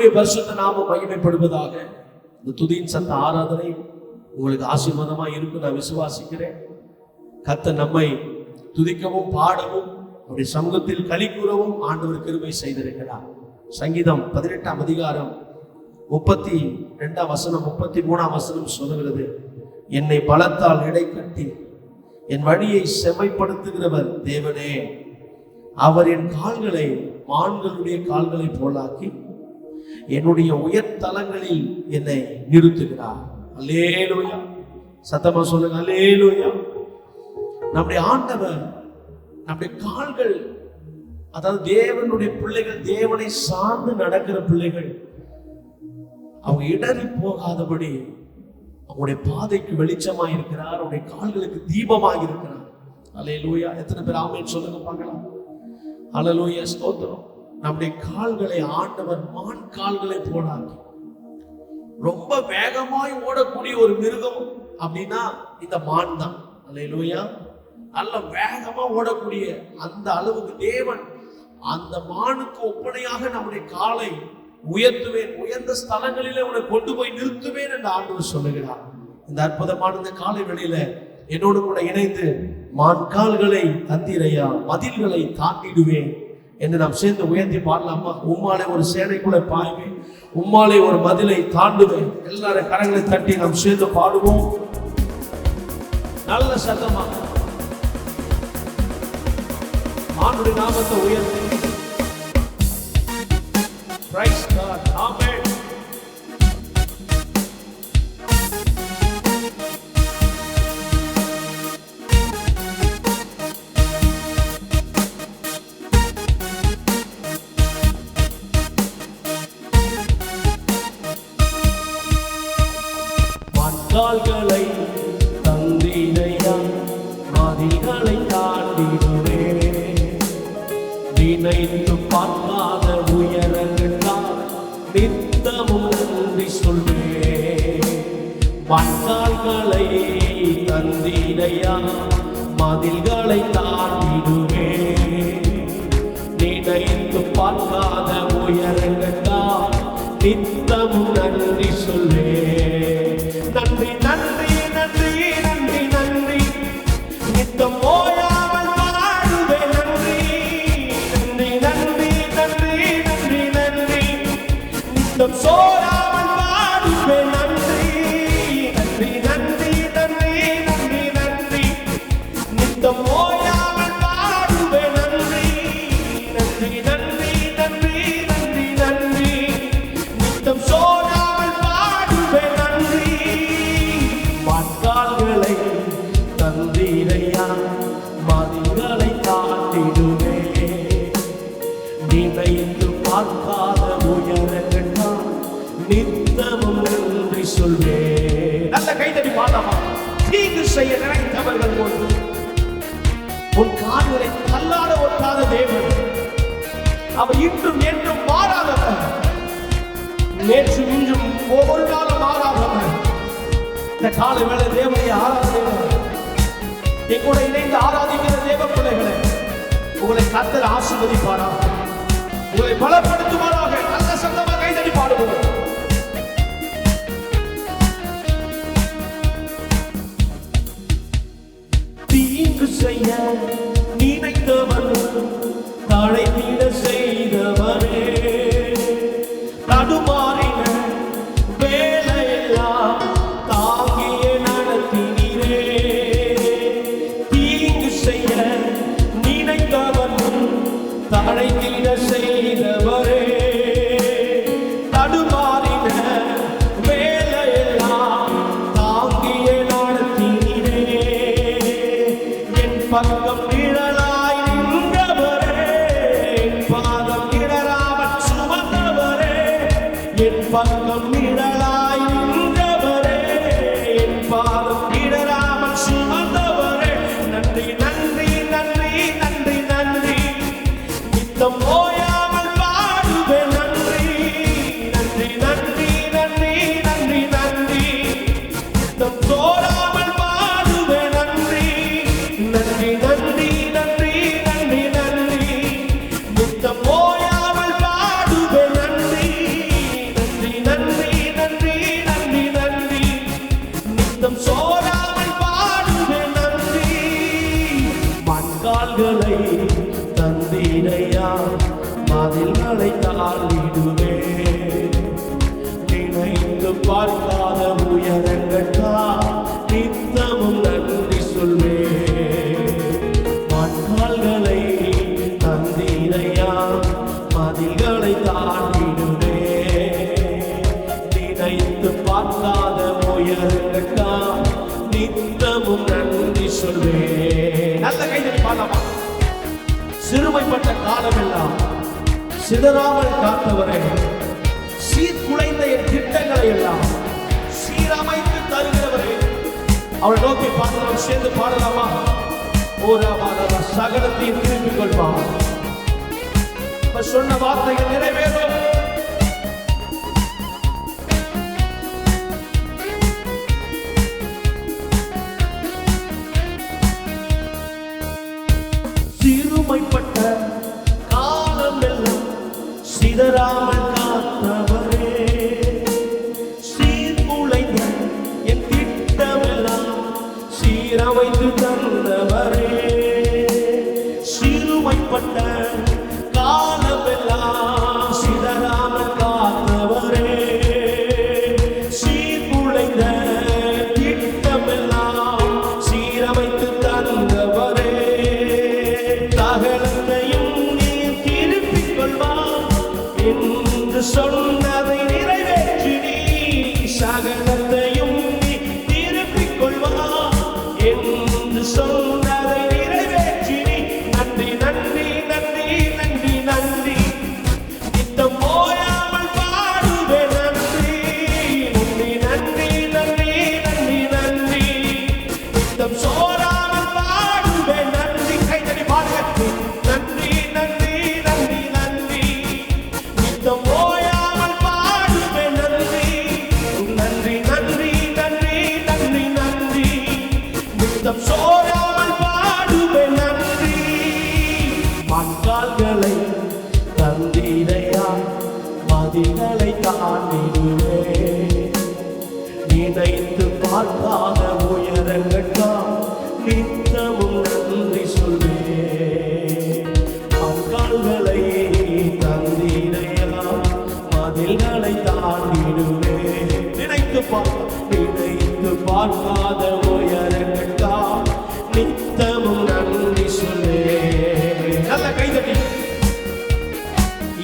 ஆண்டுடைய பரிசுத்த நாம மகிமைப்படுவதாக இந்த துதியின் சத்த ஆராதனை உங்களுக்கு ஆசீர்வாதமா இருக்கும் நான் விசுவாசிக்கிறேன். கத்த நம்மை துதிக்கவும் பாடவும் அவருடைய சமூகத்தில் களி கூறவும் ஆண்டவர் கிருமை செய்திருக்கிறார். சங்கீதம் பதினெட்டாம் அதிகாரம் முப்பத்தி ரெண்டாம் வசனம் முப்பத்தி மூணாம் வசனம் சொல்லுகிறது என்னை பலத்தால் இடை கட்டி என் வழியை செமைப்படுத்துகிறவர் தேவனே. அவர் என் கால்களை மான்களுடைய கால்களை போலாக்கி என்னுடைய உயர்தலங்களில் என்னை நிறுத்துகிறார். அல்லேலூயா. சத்தமா சொல்லுங்க அல்லேலூயா. நம்முடைய ஆண்டவர் நம்முடைய கால்கள் அதாவது தேவனுடைய பிள்ளைகள் தேவனை சார்ந்து நடக்கிற பிள்ளைகள் அவங்க இடறி போகாதபடி அவங்களுடைய பாதைக்கு வெளிச்சமாக இருக்கிறார் அவருடைய கால்களுக்கு தீபமாக இருக்கிறார். அலையலூயா எத்தனை பேர் ஆமைன்னு சொல்லுங்க பார்க்கலாம். அலலூயா ஸ்தோத்திரம். நம்முடைய கால்களை ஆண்டவர் மான் கால்களை போடாக்கி ரொம்ப வேகமாய் ஓடக்கூடிய ஒரு மிருகம் அப்படின்னா இந்த மான் தான். அல்லேலூயா. நல்ல வேகமா ஓடக்கூடிய அந்த அளவுக்கு தேவன் அந்த மானுக்கு ஒப்பனையாக நம்முடைய காலை உயர்த்துவேன் உயர்ந்த ஸ்தலங்களிலே உன்னை கொண்டு போய் நிறுத்துவேன் என்று ஆண்டவர் சொல்லுகிறார். இந்த அற்புதமான இந்த காலை வெளியில என்னோடு கூட இணைந்து மான் கால்களை தந்திரையா மதில்களை தாண்டிடுவேன். என்று நாம் சேர்ந்து உயர்த்தி பாடலாமா. உம்மாலே ஒரு சேனைக்குள்ளே பாய்வேன். உம்மாலே ஒரு மதிலை தாண்டுவேன். எல்லாரும் கரங்களை தட்டி நாம் சேர்ந்து பாடுவோம். நல்ல சத்தமா ஆண்டுடைய நாமத்தை உயர்த்தி. Praise God. Amen. நித்தமும் நன்றி செய்ய நினைத்தவர்கள் போது உன் காதுகளை கல்லாட ஒட்டாத தேவன். அவர் இன்றும் என்றும் மாறாதவர் நேற்று இன்றும் ஒவ்வொரு நாளும் மாறாதவர் இந்த காலை வேலை தேவனை ஆராதனை என் கூட இணைந்து ஆராதிக்கிற தேவ பிள்ளைகளை உங்களை கத்தர் ஆசிர்வதிப்பாரா? உங்களை பலப்படுத்துவார்? தீங்கு செய்ய நினைத்தவன் தழைத்திட நடத்தினீரே என் காலமெல்லாம் சிதறாமல் காத்தவரை சீர்குலைந்த என் திட்டங்களை எல்லாம் சீரமைத்து தருகிறவரை. அவள் நோக்கி பார்த்து சேர்ந்து பாடலாமா? ஓராமாதவா சகலத்தையும் திரும்பிக் கொள்வான். சொன்ன வார்த்தைகள் நிறைவேறும்.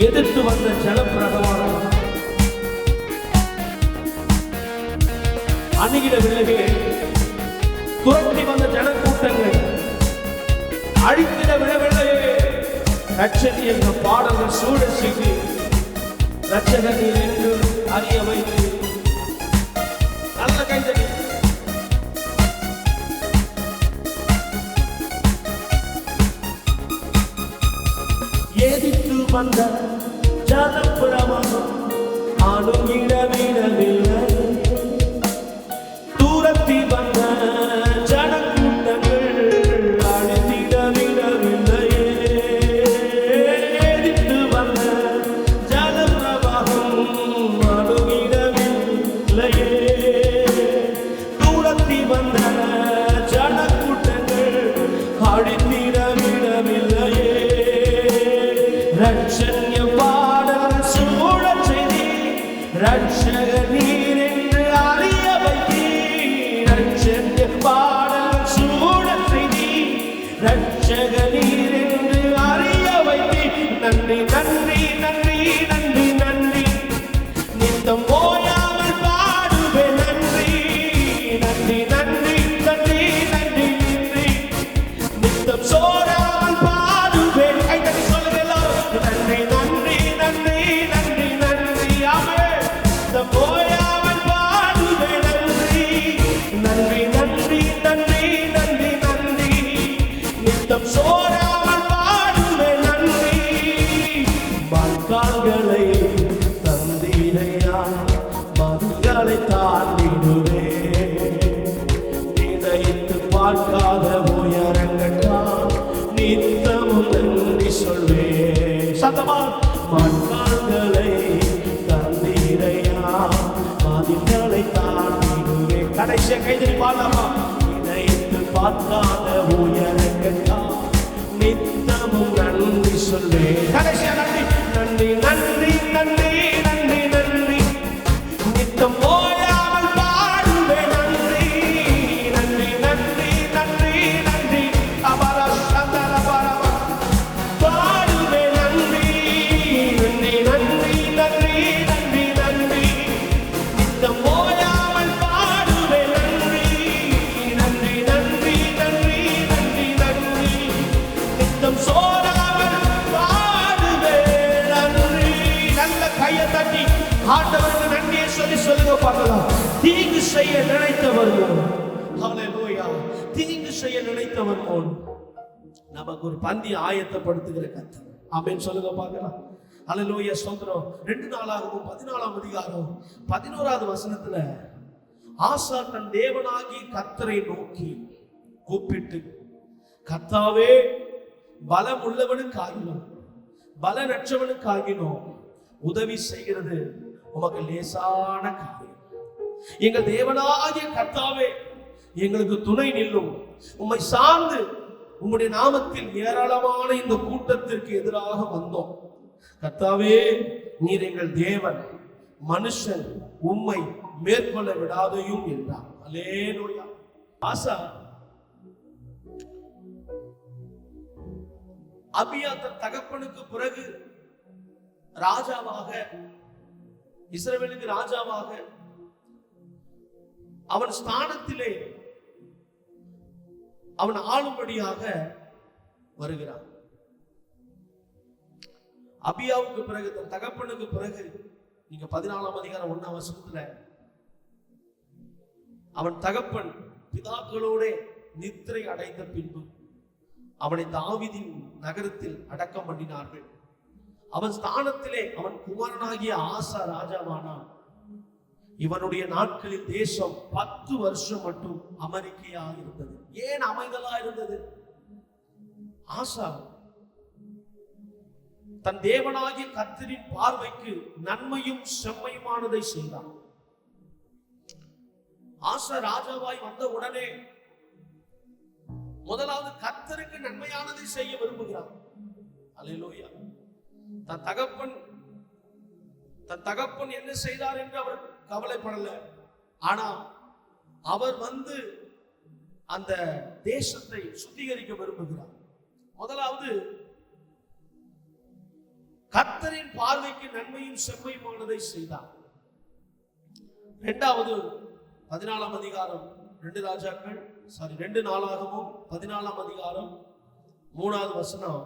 எதிர்த்து வந்த ஜலப்பிரகவாரம் அணுகிடவில்லையே துரத்தி வந்த ஜனக்கூட்டங்கள் அழித்திட விடவில்லையே ரட்சதி என்ற பாடல்கள் சூழச்சிக்கு ரட்சகத்தில் என்று அறிய வைத்து. நல்ல கைதடி wonder, Jah serce கடலை தாண்டிடுவே இதயத்து பார்க்காத உயரங்கட்டான் நித்தமும் நன்றி சொல்வே. சதமா மண்கால்களை தந்திரையா மதில்களை தாண்டிடுவே கடைசியை கைதில் பாடலாமா? இதயத்து பார்க்காத உயரங்கட்டான் நித்தமும் நன்றி சொல்வே. கடைசியா நன்றி நன்றி நன்றி. ஆண்டவருக்கு நன்றியை சொல்லி சொல்லுங்க பார்க்கலாம். தீங்கு செய்ய நினைத்தவர் தீங்கு செய்ய நினைத்தவன் போன் நமக்கு ஒரு பந்தி ஆயத்தப்படுத்துகிற கத்தர் அப்படின்னு சொல்லுங்க பார்க்கலாம். அலலோய சோதரம் ரெண்டு நாளாகவும் பதினாலாம் அதிகாரம் பதினோராவது வசனத்துல ஆசா தன் தேவனாகி கத்தரை நோக்கி கூப்பிட்டு கத்தாவே பலம் உள்ளவனுக்கு ஆகினோம் பலனற்றவனுக்கு ஆகினோம் உதவி செய்கிறது. உமக்கு லேசான காரியம் எங்கள் தேவனாகிய கர்த்தாவே எங்களுக்கு துணை நில்லும். உம்மை சார்ந்து உம்முடைய நாமத்தில் ஏராளமான இந்த கூட்டத்திற்கு எதிராக வந்தோம். கர்த்தாவே நீர் எங்கள் தேவன் மனுஷன் உம்மை மேற்கொள்ள விடாதையும் என்றார். அலேலூயா ஆசா அபியா தன் தகப்பனுக்கு பிறகு ராஜாவாக இஸ்ரவேலுக்கு ராஜாவாக அவன் ஸ்தானத்திலே அவன் ஆளும்படியாக வருகிறான். அபியாவுக்கு பிறகு தன் தகப்பனுக்கு பிறகு நீங்க பதினாலாம் அதிகாரம் ஒன்னாம் வசனத்துல அவன் தகப்பன் பிதாக்களோட நித்திரை அடைந்த பின்பு அவனை தாவிதின் நகரத்தில் அடக்கம் பண்ணினார்கள். அவன் ஸ்தானத்திலே அவன் குமரனாகிய ஆசா ராஜாவானான். இவனுடைய நாட்களில் தேசம் பத்து வருஷம் மட்டும் அமெரிக்கையா இருந்தது. ஏன் அமைதலா இருந்தது? ஆசா தன் தேவனாகிய கத்தரின் பார்வைக்கு நன்மையும் செம்மையுமானதை செய்தான். ஆசா ராஜாவாய் வந்த உடனே முதலாவது கத்தருக்கு நன்மையானதை செய்ய விரும்புகிறான். அலையிலோயா. தன் தகப்பன் தன் தகப்பன் என்ன செய்தார் என்று அவர் கவலைப்படல. ஆனா அவர் வந்து அந்த தேசத்தை சுத்திகரிக்க விரும்புகிறார். முதலாவது கத்தரின் பார்வைக்கு நன்மையும் செம்மையுமானதை செய்தார். இரண்டாவது பதினாலாம் அதிகாரம் ரெண்டு ராஜாக்கள் சாரி ரெண்டு நாளாகவும் பதினாலாம் அதிகாரம் மூணாவது வசனம்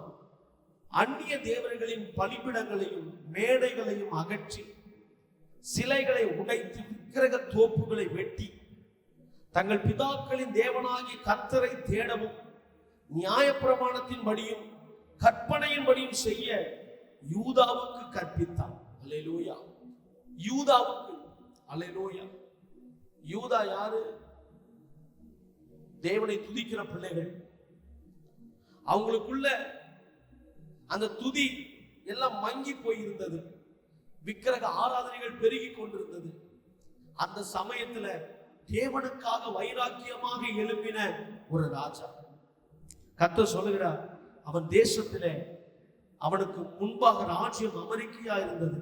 அந்நிய தேவர்களின் பலிபிடங்களையும் மேடைகளையும் அகற்றி சிலைகளை உடைத்து விக்கிரக தோப்புகளை வெட்டி தங்கள் பிதாக்களின் தேவனாகி கர்த்தரை தேடவும் நியாயப்பிரமாணத்தின்படியும் கற்பனையின்படியும் செய்ய யூதாவுக்கு கற்பித்தார் அல்லேலூயா. யூதாவுக்கு அல்லேலூயா. யூதா யாரு? தேவனை துதிக்கிற பிள்ளைகள். அவங்களுக்குள்ள அந்த துதி எல்லாம் மங்கி போயிருந்தது. விக்கிரக ஆராதனைகள் பெருகி கொண்டிருந்தது. அந்த சமயத்துல தேவனுக்காக வைராக்கியமாக எழுப்பின ஒரு ராஜா. கத்த சொல்லுகிறார் அவன் தேசத்துல அவனுக்கு முன்பாக ராஜ்யம் அமெரிக்கையா இருந்தது.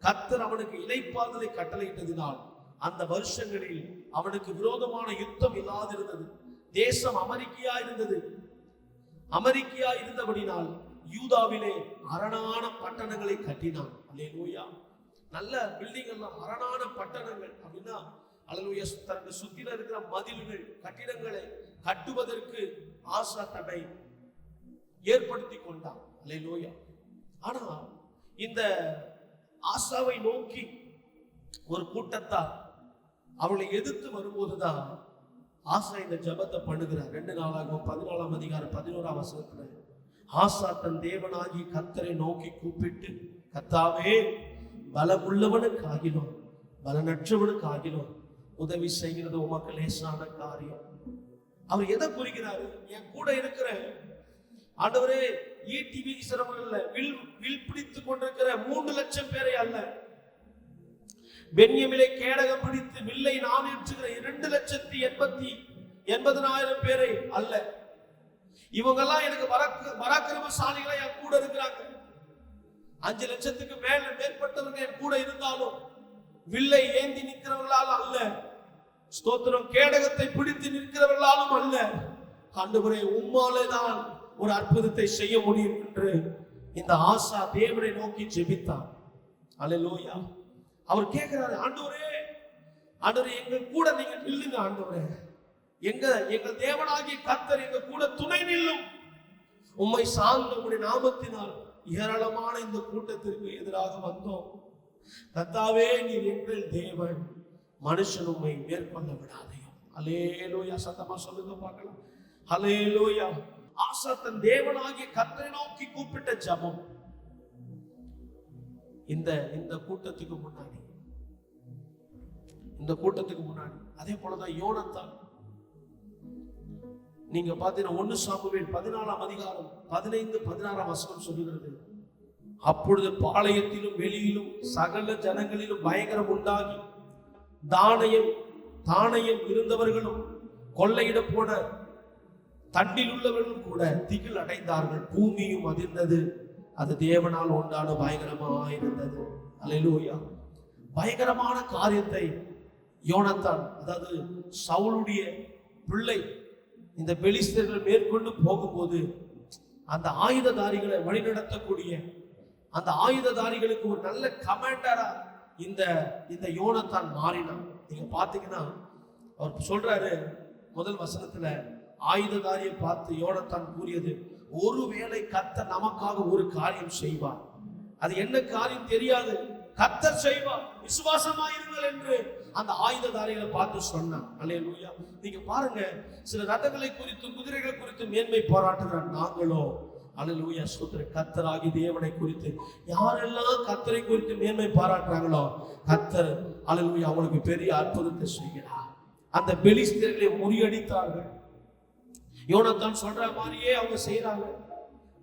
கத்தர் அவனுக்கு இலைப்பாதலை கட்டளையிட்டதினால் அந்த வருஷங்களில் அவனுக்கு விரோதமான யுத்தம் இல்லாதிருந்தது. தேசம் அமெரிக்கையா இருந்தது. அமெரிக்கையா இருந்தபடினால் யூதாவிலே அரணான பட்டணங்களை கட்டினான். அல்லேலூயா. நல்ல பில்டிங் எல்லாம் அரணான பட்டணங்கள் அப்படின்னா அல்லேலூயா தனக்கு சுத்தில இருக்கிற மதில்கள் கட்டிடங்களை கட்டுவதற்கு ஆசா தடை ஏற்படுத்தி கொண்டான். அல்லேலூயா. ஆனா இந்த ஆசாவை நோக்கி ஒரு கூட்டத்தார் அவளை எதிர்த்து வரும்போதுதான் ஆசா இந்த ஜெபத்தை பண்ணுகிறார். ரெண்டு நாளாகவும் பதினாலாம் அதிகாரம் பதினோராம் வசனத்துல ஆசா தன் தேவனாகி கத்தரை நோக்கி கூப்பிட்டு கத்தாவே பலமுள்ளவனுக்கு ஆகினோம் பலனற்றவனுக்கு ஆகினோம் உதவி செய்கிறது உமக்கு லேசான காரியம். அவர் எதை குறிக்கிறாரு என் கூட இருக்கிற ஆண்டவரே ஈட்டி வீசுறவங்கல்ல வில் வில் பிடித்து கொண்டிருக்கிற மூன்று லட்சம் பேரை அல்ல. பெண்யமிலை கேடகம் பிடித்து வில்லை நான் ஏற்றுகிற இரண்டு லட்சத்தி எண்பத்தி எண்பதனாயிரம் பேரை அல்ல. இவங்கெல்லாம் எனக்கு பராக்க பராக்கிரமசாலிகளா என் கூட இருக்கிறாங்க. அஞ்சு லட்சத்துக்கு மேல மேற்பட்டவங்க என் கூட இருந்தாலும் வில்லை ஏந்தி நிற்கிறவர்களால் அல்ல. ஸ்தோத்திரம் கேடகத்தை பிடித்து நிற்கிறவர்களாலும் அல்ல. ஆண்டவரே உம்மாலே தான் ஒரு அற்புதத்தை செய்ய முடியும் என்று இந்த ஆசா தேவனை நோக்கி ஜெபித்தான். அல்லேலூயா அவர் கேட்கிறாரு ஆண்டவரே ஆண்டவரே எங்க கூட நீங்க நில்லுங்க ஆண்டவரே. எங்க எங்க தேவனாகிய கத்தர் எங்க கூட துணை நில்லும். உம்மை சார்ந்த உம்முடைய நாமத்தினால் ஏராளமான இந்த கூட்டத்திற்கு எதிராக வந்தோம். கத்தாவே நீர் எங்கள் தேவன். மனுஷன் உம்மை மேற்கொள்ள விடாதையோ அலே லோயா சத்தமா சொல்லுங்க பார்க்கலாம். அலேலூயா ஆசா தன் தேவனாகிய கத்தரை நோக்கி கூப்பிட்ட ஜபம். இந்த இந்த கூட்டத்துக்கு முன்னாடி இந்த கூட்டத்துக்கு முன்னாடி அதே போலதான் யோனத்தான். நீங்க பார்த்தீங்கன்னா ஒன்று சாமுவேல் பதினாலாம் அதிகாரம் பதினைந்து பதினாறாம் வசனம் சொல்லுகிறது. அப்பொழுது பாளையத்திலும் வெளியிலும் சகல ஜனங்களிலும் பயங்கரம் உண்டாகி தானயம் தானயம் இருந்தவர்களும் கொள்ளையிட போன தண்டில் உள்ளவர்களும் கூட திகில் அடைந்தார்கள். பூமியும் அதிர்ந்தது. அது தேவனால் உண்டான பயங்கரமாயிருந்தது. அலையிலூயா பயங்கரமான காரியத்தை யோனத்தான் அதாவது சவுளுடைய பிள்ளை இந்த பெலிஸ்தர்கள் மேற்கொண்டு போகும்போது அந்த ஆயுததாரிகளை வழிநடத்தக்கூடிய அந்த ஆயுததாரிகளுக்கு ஒரு நல்ல கமாண்டரா இந்த இந்த யோனத்தான் மாறினான். நீங்க பாத்தீங்கன்னா அவர் சொல்றாரு முதல் வசனத்துல ஆயுததாரியை பார்த்து யோனத்தான் கூறியது ஒருவேளை கத்த நமக்காக ஒரு காரியம் செய்வார். அது என்ன காரியம் தெரியாது. கத்தர் செய்வார். விசுவாசமாயிருங்கள் என்று அந்த ஆயுததாரிகளை பார்த்து சொன்னான். அல்லேலூயா. நீங்க பாருங்க சில ரதங்களை குறித்து குதிரைகளை குறித்து மேன்மை பாராட்டுகிற நாங்களோ. அலலூயா சூத்திர கத்தராகி தேவனை குறித்து. யாரெல்லாம் கத்தரை குறித்து மேன்மை பாராட்டுறாங்களோ கத்தர் அலலூயா அவங்களுக்கு பெரிய அற்புதத்தை செய்கிறார். அந்த பெலிஸ்தர்களை முறியடித்தார்கள். யோனத்தான் சொல்ற மாதிரியே அவங்க செய்யறாங்க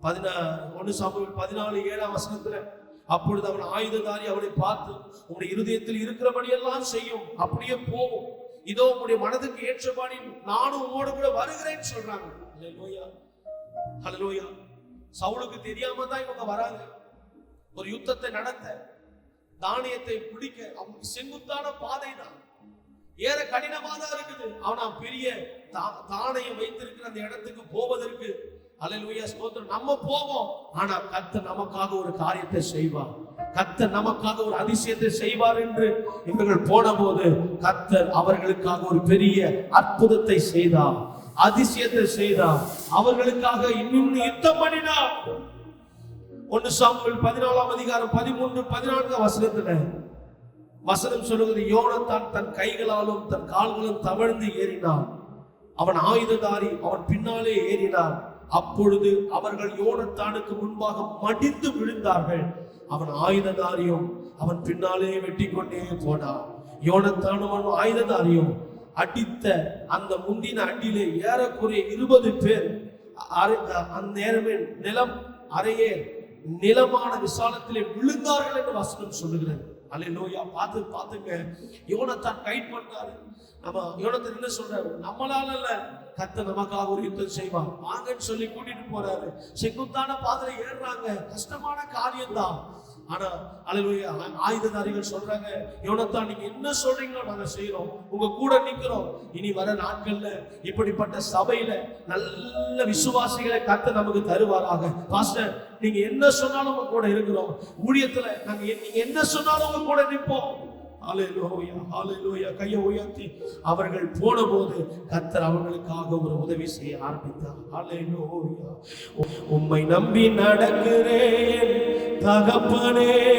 பதினா ஒன்னு சாமுவேல் பதினாலு ஏழாம் வசனத்துல அப்பொழுது அவன் ஆயுததாரி அவனை பார்த்து உங்களுடைய இருதயத்தில் இருக்கிறபடியெல்லாம் செய்யும் அப்படியே போகும் இதோ உங்களுடைய மனதுக்கு ஏற்றபாடி நானும் உங்களோட கூட வருகிறேன்னு சொல்றாங்க. ஹalleluya. ஹalleluya. தெரியாம தான் இவங்க வராங்க. ஒரு யுத்தத்தை நடத்த தானியத்தை பிடிக்க அவனுக்கு செங்குத்தான பாதை தான். ஏற கடினமா தான் இருக்குது. ஆனா பெரிய தா- வைத்திருக்கிற அந்த இடத்துக்கு போவதற்கு அல்லேலூயா ஸ்தோத்திரம். நம்ம போவோம். ஆனா கத்த நமக்காக ஒரு காரியத்தை செய்வார். கர்த்தர் நமக்காக ஒரு அதிசயத்தை செய்வார் என்று இவர்கள் போன போது கத்தர் அவர்களுக்காக ஒரு பெரிய அற்புதத்தை செய்தார். அதிசயத்தை செய்தார். அவர்களுக்காக இன்னும் யுத்தம் பண்ணினார். ஒன்னு சாமுவேல் பதினாலாம் அதிகாரம் பதிமூன்று பதினான்கு வசனத்துல வசனம் சொல்லுவது யோனத்தான் தன் கைகளாலும் தன் கால்களும் தவழ்ந்து ஏறினான். அவன் ஆயுததாரி அவன் பின்னாலே ஏறினான். அப்பொழுது அவர்கள் யோனத்தானுக்கு முன்பாக மடிந்து விழுந்தார்கள். அவன் ஆயுததாரியும் அவன் பின்னாலே வெட்டி கொண்டே போனான். யோனத்தானும் அவன் ஆயுததாரியும் அடித்த அந்த முந்தின அடியிலே ஏறக்குறைய இருபது பேர் அரை- அந்த நிலம் அறையே நிலமான விசாலத்திலே விழுந்தார்கள் என்று வசனம் சொல்லுகிறேன் அல்லேலூயா பார்த்து பார்த்துங்க. யோனத்தான் கைட் பண்ணாரு நம்ம யோனத்தான் என்ன சொல்றாரு? நம்மளால இல்ல. கத்த நமக்காக ஒரு யுத்தம் செய்வார். வாங்கன்னு சொல்லி கூட்டிட்டு போறாரு. செங்குத்தான பாதையில ஏறுறாங்க. கஷ்டமான காரியம்தான். ஆனா அல்லேலூயா ஆயுததாரிகள் சொல்றாங்க. யோனத்தான் நீங்க என்ன சொல்றீங்களோ நாங்க செய்யறோம் உங்க கூட நிக்கிறோம். இனி வர நாட்கள்ல இப்படிப்பட்ட சபையில நல்ல விசுவாசிகளை கத்த நமக்கு தருவாராக. பாஸ்டர் நீங்க என்ன சொன்னாலும் உங்க கூட இருக்கிறோம். ஊழியத்துல நாங்க நீங்க என்ன சொன்னாலும் உங்க கூட நிற்போம் கையை உயர்த்தி அவர்கள் போன போது கத்தர் அவர்களுக்காக ஒரு உதவி செய்ய ஆரம்பித்தார். ஹalleluya. உம்மை நம்பி நடக்கிறேன் தகப்பனே.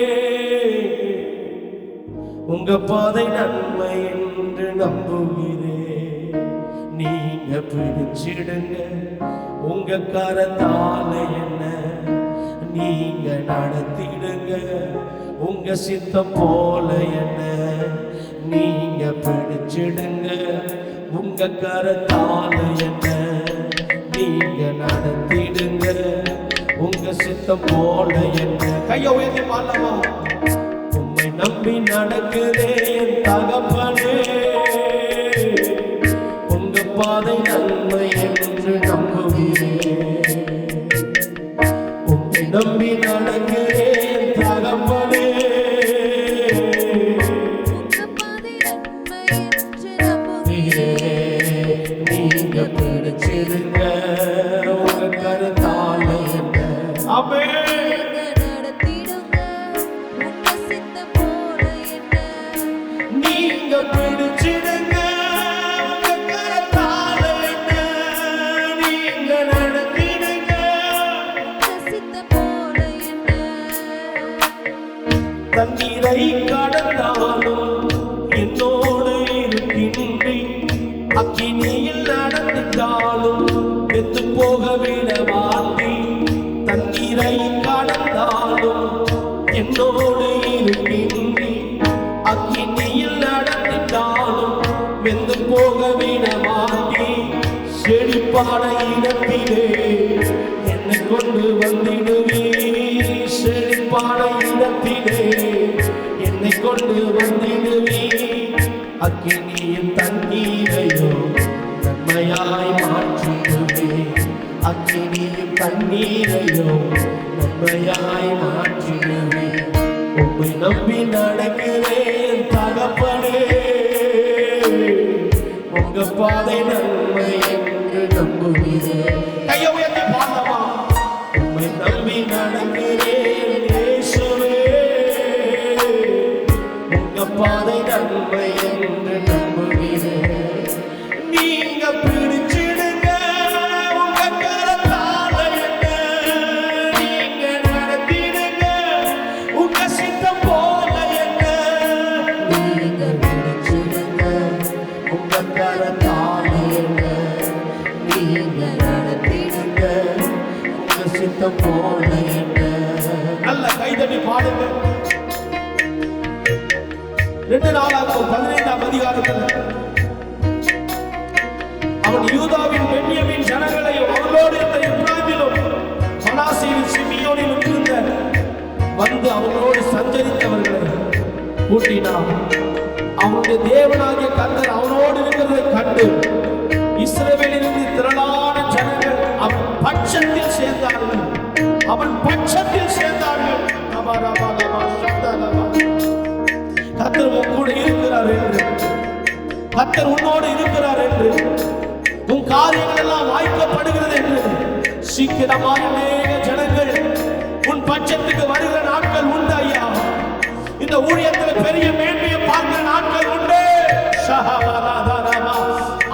உங்க பாதை நன்மை என்று நம்புகிறேன். நீங்க பிடிச்சிடுங்க உங்க கரத்தால என்ன? நீங்க நடத்திடுங்க. உங்க சித்தம் போல என்ன? நீங்க பிடிச்சிடுங்க. உங்க கரத்தால என்ன? நீங்க நடத்திடுங்க. உங்க சித்தம் போல என்ன? கைய உயர்த்தி பாடலாமா? உண்மை நம்பி நடக்கிறேன் தகப்பனே. உங்க பாதை நல்ல தண்ணீரை கடந்தாலும் என்னோடு அக்கினியில் நடந்திட்டாலும் வெத்து போக விட மாட்டேன் தண்ணீரை கடந்தாலும் என்னோடு இருக்கின்றி. அக்கினியில் நடந்திட்டாலும் வெந்து போக விட மாட்டேன் செழிப்பான கொண்டு வந்திடுவே அக்கினியும் தண்ணீரையோ நன்மையாய் மாற்றிடுவே அக்கினியும் தண்ணீரையோ நன்மையாய் மாற்றிடுவே உண்மை நம்பி நடக்கிறேன் தகப்பனே. உங்க பாதை நன்மை என்று நம்புகிறேன். கையை அதிகாரத்தில். அவன் யூதாவின் பெண்ணியமின் ஜனங்களை அவர்களோடு இருந்த இப்ராஹிமிலும் மனாசேயின் சிமியோனிலும் இருந்த வந்து அவர்களோடு சஞ்சரித்தவர்களை கூட்டினான். அவனுடைய தேவனாகிய கர்த்தர் அவனோடு இருக்கிறதை கண்டு இஸ்ரவேலிலிருந்து திரளான ஜனங்கள் அவன் பட்சத்தில் சேர்ந்தார்கள். அவன் பட்சத்தில் சேர்ந்தார்கள். ரபா, கர்த்தர் உன் கூட இருக்கிறார் என்று. கத்தர் உன்னோடு இருக்கிறார் என்று. உன் காரியங்கள் எல்லாம் வாய்க்கப்படுகிறது என்று. சீக்கிரமாக அநேக ஜனங்கள் உன் பட்சத்துக்கு வருகிற நாட்கள் உண்டு ஐயா. இந்த ஊழியத்தில் பெரிய மேன்மையை பார்க்கிற நாட்கள் உண்டு.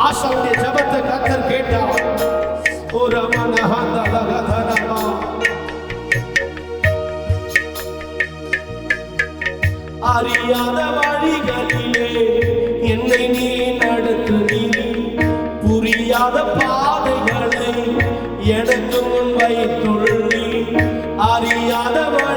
ஆசாவுடைய ஜபத்தை கத்தர் கேட்டார். ஓ ரமணஹந்தலகதரமா. அறியாத வழிகளிலே அறியாதவள்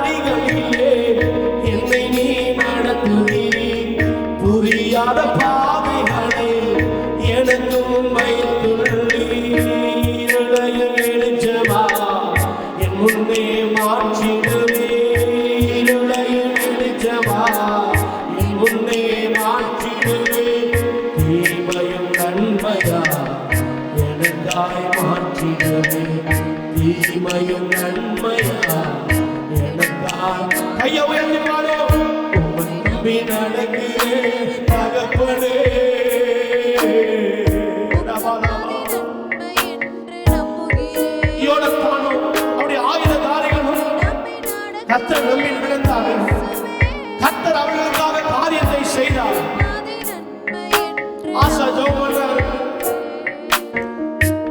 ஜெபம் பண்றாரு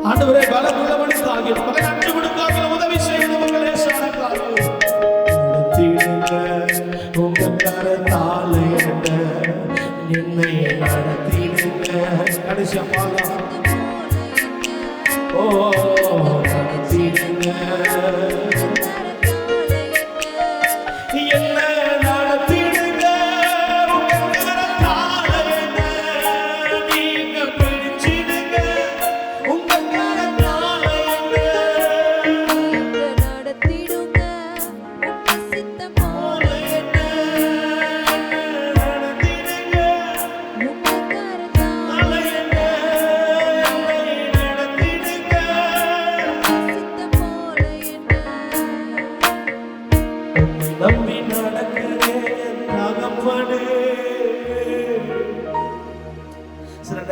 ஆண்டவரே பலமுள்ளவனுக்காக மகன் அன்று கொடுக்காக உதவி செய்தவர்களே சாரக்காக உங்க கரத்தால என்ன என்னை நடத்திடுங்க கடைசியா பாடலாம்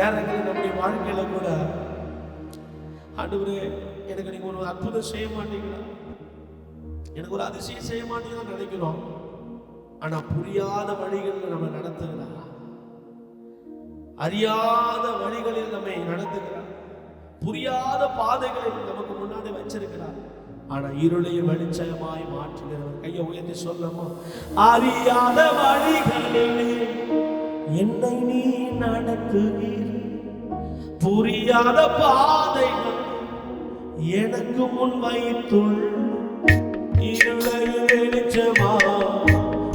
நேரங்களில் நம்முடைய வாழ்க்கையில கூட ஆண்டவரே எனக்கு நீங்க ஒரு அற்புதம் செய்ய மாட்டீங்களா? எனக்கு ஒரு அதிசயம் செய்ய மாட்டீங்கன்னு நினைக்கிறோம். ஆனா புரியாத வழிகளில் நம்ம நடத்துகிறா அறியாத வழிகளில் நம்மை நடத்துகிறார். புரியாத பாதைகளில் நமக்கு முன்னாடி வச்சிருக்கிறார். ஆனா இருளையும் வெளிச்சமாய் மாற்றுகிறவர். கையை உயர்த்தி சொல்லமோ அறியாத வழிகளிலே என்னை நீ நடத்துகிறீர் புரியாத பாதைகள் எனக்கு முன் வைத்துள். இருளையில் வெளிச்சமா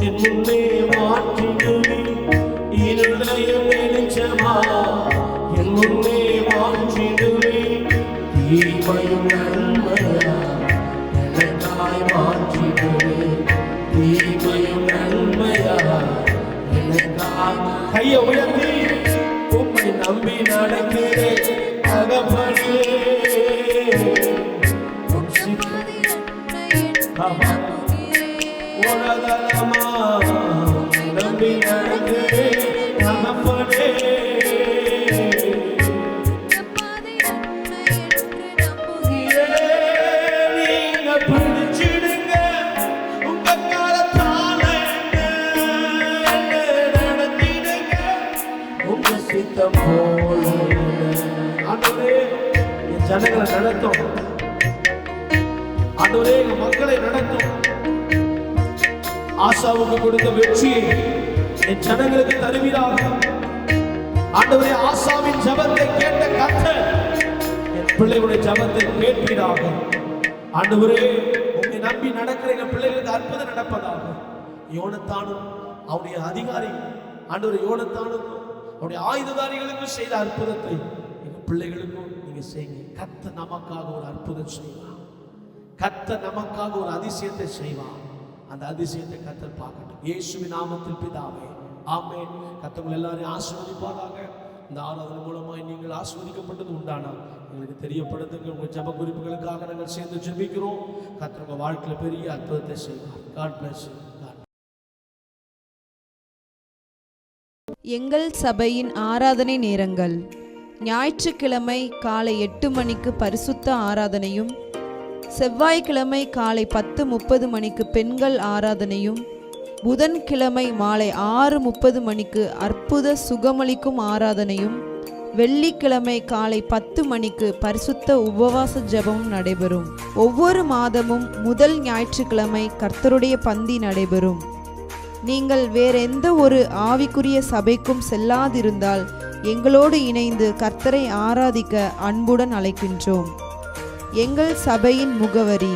என் முன்னே மாற்றிடுவி. இருளையில் வெளிச்சமா என் முன்னே மாற்றிடுவி. தீமையும் நன்மையா எனக்காய் மாற்றிடுவி. தீமையும் நன்மையா எனக்காய் கையை உயர்த்தி. நம்பி நடக்கிறேன் என்று ஆமா. உலகளமா நம்பி நடக்கிறேன் நடத்தும். ஆண்டவரே எங்க மக்களை நடத்தும். ஆசாவுக்கு கொடுத்த வெற்றியை என் ஜனங்களுக்கு தருவீராக. ஆண்டவரே ஆசாவின் ஜபத்தை கேட்ட கத்த என் பிள்ளைகளுடைய ஜபத்தை கேட்பீராக. ஆண்டவரே உங்களை நம்பி நடக்கிற என் பிள்ளைகளுக்கு அற்புதம் நடப்பதாக. யோனத்தானும் அவருடைய அதிகாரி ஆண்டவரே யோனத்தானும் அவருடைய ஆயுததாரிகளுக்கும் செய்த அற்புதத்தை எங்கள் பிள்ளைகளுக்கும் நீங்க செய்யுங்க கத்த நமக்காக ஒரு அற்புதம் செய்வான் கத்த நமக்காக ஒரு அதிசயத்தை செய்வான் அந்த அதிசயத்தை கத்தர் பார்க்கட்டும். இயேசுவி நாமத்தில் பிதாவே ஆமே கத்தவங்க எல்லாரையும் ஆசிர்வதிப்பாராங்க இந்த ஆராதனை மூலமாய் நீங்கள் ஆசீர்வதிக்கப்பட்டது உண்டானா எங்களுக்கு தெரியப்படுத்துங்க உங்கள் ஜப குறிப்புகளுக்காக நாங்கள் சேர்ந்து ஜெபிக்கிறோம். கத்தவங்க வாழ்க்கையில் பெரிய அற்புதத்தை செய்வார். காட் பிளஸ் எங்கள் சபையின் ஆராதனை நேரங்கள். ஞாயிற்றுக்கிழமை காலை எட்டு மணிக்கு பரிசுத்த ஆராதனையும் செவ்வாய்க்கிழமை காலை பத்து முப்பது மணிக்கு பெண்கள் ஆராதனையும் புதன்கிழமை மாலை ஆறு முப்பது மணிக்கு அற்புத சுகமளிக்கும் ஆராதனையும் வெள்ளிக்கிழமை காலை பத்து மணிக்கு பரிசுத்த உபவாச ஜெபமும் நடைபெறும். ஒவ்வொரு மாதமும் முதல் ஞாயிற்றுக்கிழமை கர்த்தருடைய பந்தி நடைபெறும். நீங்கள் வேறெந்த ஒரு ஆவிக்குரிய சபைக்கும் செல்லாதிருந்தால் எங்களோடு இணைந்து கர்த்தரை ஆராதிக்க அன்புடன் அழைக்கின்றோம். எங்கள் சபையின் முகவரி